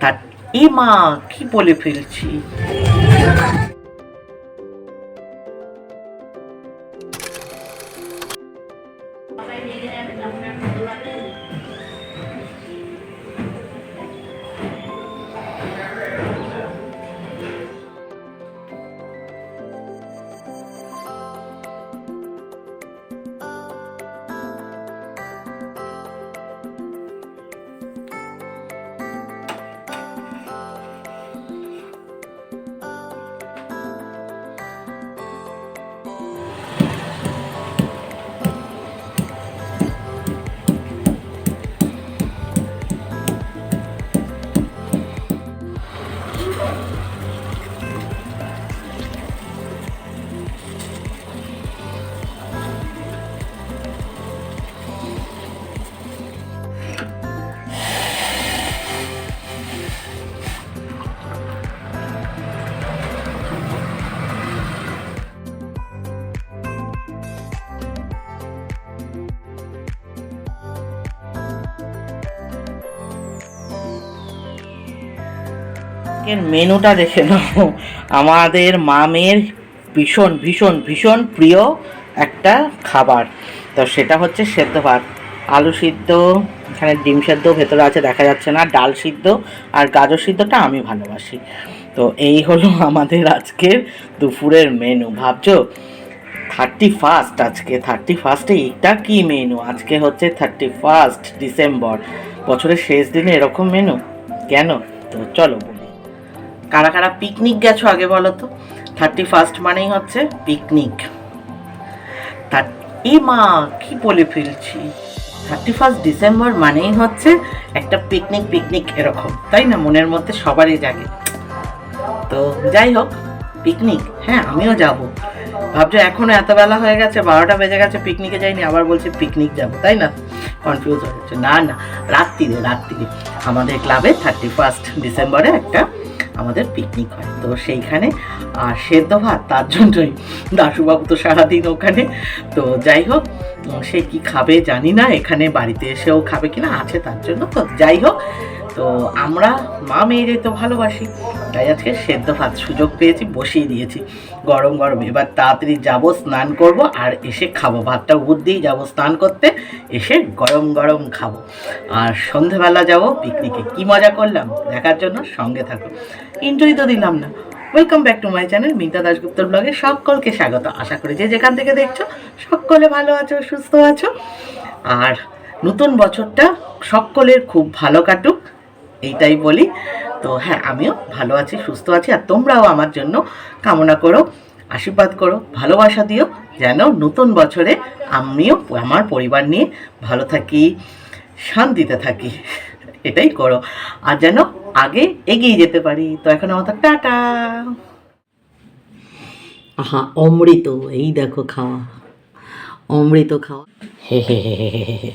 তার এ মা কি বলে ফেলছি? আজকের মেনুটা দেখে নাও। আমাদের মামের ভীষণ ভীষণ ভীষণ প্রিয় একটা খাবার। তো সেটা হচ্ছে সেদ্ধ ভাত। আলু সিদ্ধ, এখানে ডিম সেদ্ধ, ভেতরে আছে দেখা যাচ্ছে না, ডাল সিদ্ধ আর গাজর সিদ্ধটা আমি ভালোবাসি। তো এই হলো আমাদের আজকের দুপুরের মেনু। ভাবছ? থার্টি ফার্স্ট আজকে। থার্টি ফার্স্টে এটা কী মেনু? আজকে হচ্ছে থার্টি ফার্স্ট ডিসেম্বর। বছরের শেষ দিনে এরকম মেনু? কেন? তো চলো কারা কারা পিকনিক গেছো আগে বলো তো থার্টি ফার্স্ট মানেই হচ্ছে পিকনিক তার এ মা, কি বলে ফেলছি? থার্টি ফার্স্ট ডিসেম্বর মানেই হচ্ছে একটা পিকনিক পিকনিক এরকম, তাই না? মনের মধ্যে সবারই জাগে। তো যাই হোক পিকনিক হ্যাঁ আমিও যাব। ভাবছ এখনও এত বেলা হয়ে গেছে, বারোটা বেজে গেছে পিকনিকে যাইনি, আবার বলছে পিকনিক যাব, তাই না? কনফিউজ হয়ে যাচ্ছে। না না, রাত্রিরে রাত্রিরে। আমাদের ক্লাবে থার্টি ফার্স্ট ডিসেম্বরে একটা আমাদের পিকনিক হয়। তো সেইখানে আর সেদ্ধ ভাত, তার জন্যই দাশুবাবু তো সারাদিন ওখানে। তো যাই হোক সে কি খাবে জানি না, এখানে বাড়িতে এসেও খাবে কিনা, আছে তার জন্য। তো যাই হোক তো আমরা মা মেয়েরে তো ভালোবাসি। তাই আজকে সেদ্ধ ভাত সুযোগ পেয়েছি, বসিয়ে দিয়েছি। গরম গরম, এবার তাড়াতাড়ি যাব, স্নান করব আর এসে খাব। ভাতটা উপর দিয়েই যাব স্নান করতে, এসে গরম গরম খাব। আর সন্ধেবেলা যাব পিকনিকে কি মজা করলাম? দেখার জন্য সঙ্গে থাকো। ইন্টুই তো দিলাম না। Welcome back to my channel Mita দাসগুপ্তর ব্লগে সকলকে স্বাগত। আশা করি যে যেখান থেকে দেখছ, সকলে ভালো আছো, সুস্থ আছো। আর নতুন বছরটা সকলের খুব ভালো কাটুক। এইটাই বলি। তো হ্যাঁ আমিও ভালো আছি সুস্থ আছি আর তোমরাও আমার জন্য কামনা করো আশীর্বাদ করো ভালোবাসা দিও যেন নতুন বছরে আমিও আমার পরিবার নিয়ে ভালো থাকি শান্তিতে থাকি এটাই করো। আর যেন আগে এগিয়ে যেতে পারি। তো এখন আমার টাটা। আহা অমৃত এই দেখো খাওয়া। অমৃত খাওয়া। হে হে হে হে হে।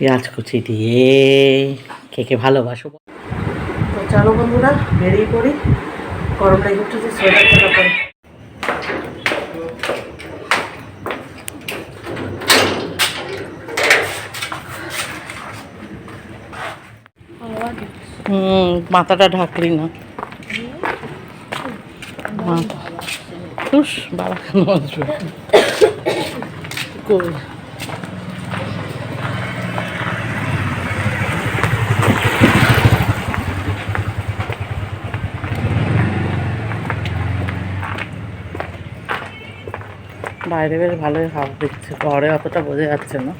পেঁয়াজ কুচি দিয়ে কে কে ভালোবাসো। তো চলো বন্ধুরা বেরিয়ে পড়ি। গরমটা একটু যে পরে হুম মাথাটা ঢাকলি না। মাথা। হুস বাবা বাইরে বেশ ভালোই হাওয়া দিচ্ছে ঘরে অতটা বোঝা যাচ্ছে না।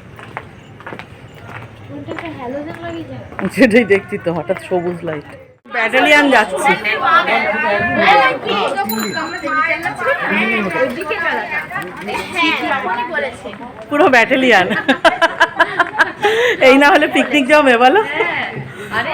সেটাই দেখছি তো হঠাৎ সবুজ লাইট ব্যাটালিয়ান যাচ্ছে। পুরো ব্যাটালিয়ান এই না হলে পিকনিক জমে বলো। আরে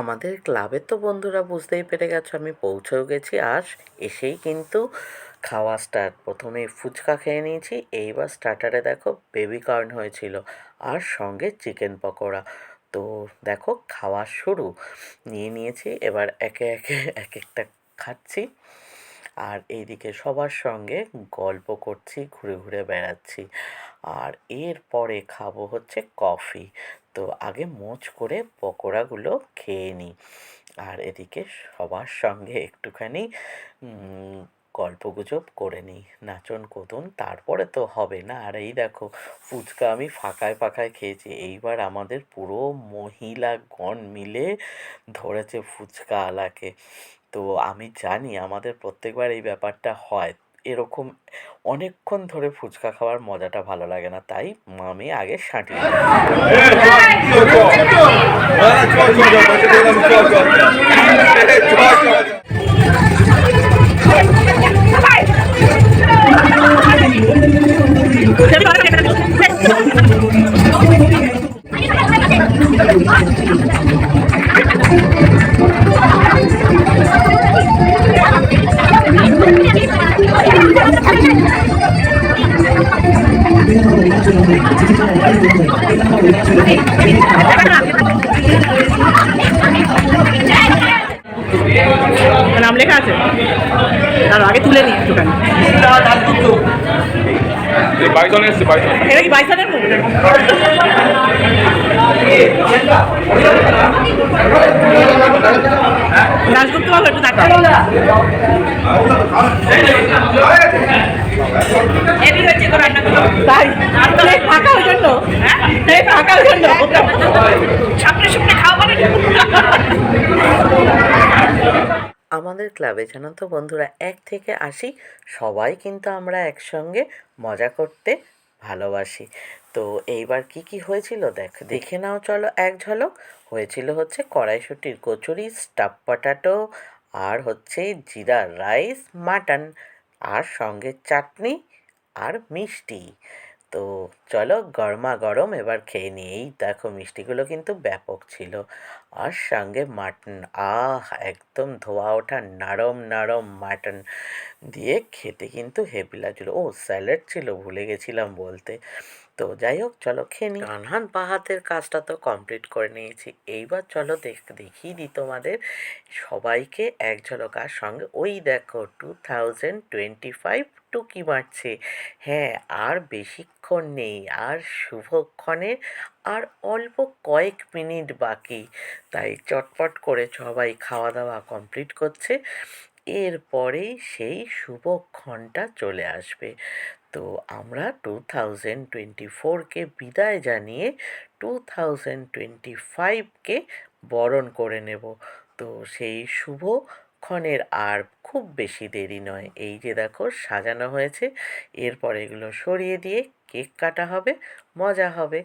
আমাদের ক্লাবের তো বন্ধুরা বুঝতেই পেরে গেছো, আমি পৌঁছেও গেছি আর এসেই কিন্তু খাওয়া স্টার্ট প্রথমে ফুচকা খেয়ে নিয়েছি, এইবার স্টার্টারে দেখো বেবি কর্ন হয়েছিল আর সঙ্গে চিকেন পকোড়া। তো দেখো খাওয়া শুরু, নিয়ে নিয়েছি, এবার একে একে এক একটা খাচ্ছি। আর এইদিকে সবার সঙ্গে গল্প করছি, ঘুরে ঘুরে বেড়াচ্ছি। আর এরপরে খাব হচ্ছে কফি। তো আগে মোচ করে পকোড়াগুলো খেয়ে নিই। আর এদিকে সবার সঙ্গে একটুখানি গল্পগুজব করে নিই। নাচন কোদন তারপরে তো হবে না। আর এই দেখো, ফুচকা আমি ফাঁকায় ফাঁকায় খেয়েছি। এইবার আমাদের পুরো মহিলাগণ মিলে ধরেছে ফুচকা আলাকে। তো আমি জানি আমাদের প্রত্যেকবার এই ব্যাপারটা হয় এরকম অনেকক্ষণ ধরে ফুচকা খাওয়ার মজাটা ভালো লাগে না তাই মামি আগে সাঁটিয়ে। নাম লেখা আছে? আর আগে তুলে নিই একটুখানি। বাইসন এসছে বাইসন এটা কি মুখ নাচ করতে পারব একটু দেখা তাই? এই ফাঁকা ওই জন্য? এই ফাঁকা ওই জন্য? সামনে সামনে খাওয়া মানে আমাদের ক্লাবে জানো তো বন্ধুরা, এক থেকে আসি সবাই কিন্তু আমরা একসঙ্গে মজা করতে ভালোবাসি। তো এইবার কি কি হয়েছিল দেখ, দেখে নাও চলো এক ঝলক। হয়েছিল হচ্ছে কড়াইশুটির কচুরি স্টাফ পটাটো আর হচ্ছে জিরা রাইস, মাটন, আর সঙ্গে চাটনি আর মিষ্টি। তো চলো গরমা গরম এবার খেয়ে নিই এই দেখো মিষ্টিগুলো কিন্তু ব্যাপক ছিল। আর সঙ্গে মাটন, আহ, একদম ধোয়া ওঠা নরম নরম মাটন দিয়ে খেতে কিন্তু হেভি লাগছিল। ও, স্যালাড ছিল, ভুলে গেছিলাম বলতে। তো যাই হোক, চলো খেয়ে নিই কানহান পাহাতের কাজটা তো কমপ্লিট করে নিয়েছি। এইবার চলো দেখ, দেখিয়ে দিই তোমাদের সবাইকে এক ঝলক আর সঙ্গে। ওই দেখো টু থাউজেন্ড টোয়েন্টি ফাইভ টুকি মারছে। হ্যাঁ আর বেশিক্ষণ নেই, আর শুভক্ষণের আর অল্প কয়েক মিনিট বাকি। তাই চটপট করে সবাই খাওয়া দাওয়া কমপ্লিট করছে। এরপরেই সেই শুভক্ষণটা চলে আসবে। তো আমরা টু থাউজেন্ড টোয়েন্টি ফোরকে বিদায় জানিয়ে টু থাউজেন্ড টোয়েন্টি ফাইভকে বরণ করে নেব। তো সেই শুভক্ষণের আর খুব বেশি দেরি নয়। এই যে দেখো, সাজানো হয়েছে। এরপর এগুলো সরিয়ে দিয়ে কেক কাটা হবে, মজা হবে।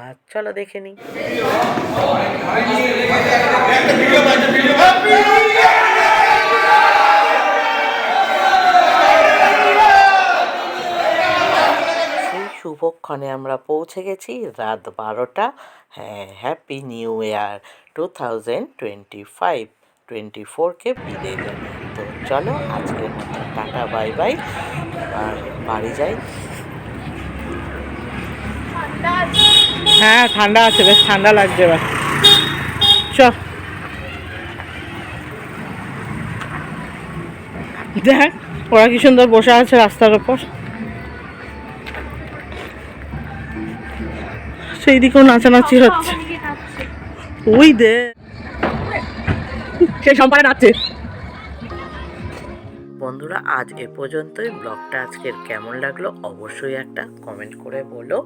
আর চলো দেখে নিই। শুভক্ষণে আমরা পৌঁছে গেছি রাত বারোটা। হ্যাঁ happy new year two thousand twenty five twenty ফোরকে বিদে জানি তো চলো আজকের মতো টাটা, বাই বাই। আর বাড়ি যাই। হ্যাঁ ঠান্ডা আছে, বেশ ঠান্ডা লাগছে এবার। চ। দেখ, ওরা কি সুন্দর বসে আছে রাস্তার ওপর। সেই দিকেও নাচানাচি হচ্ছে। ওই দে। সে সম্পারে নাচছে বন্ধুরা, আজ এ পর্যন্তই। ব্লগটা আজকের কেমন লাগল অবশ্যই একটা কমেন্ট করে বলো।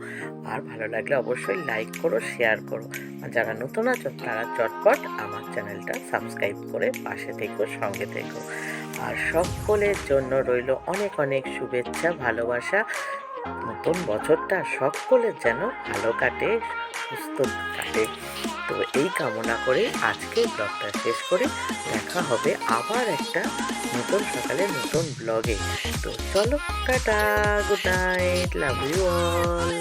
আর ভালো লাগলে অবশ্যই লাইক করো শেয়ার করো। আর যারা নতুন আছো, তারা চটপট আমার চ্যানেলটা সাবস্ক্রাইব করে পাশে থেকো, সঙ্গে থেকো। আর সকলের জন্য রইল অনেক অনেক শুভেচ্ছা, ভালোবাসা। নতুন বছরটা সকলের যেন ভালো কাটে, সুস্থ কাটে। তো এই কামনা করে আজকে ব্লগটা শেষ করে দেখা হবে আবার একটা নতুন সকালে নতুন ব্লগে। তো চলো, tata good night love you all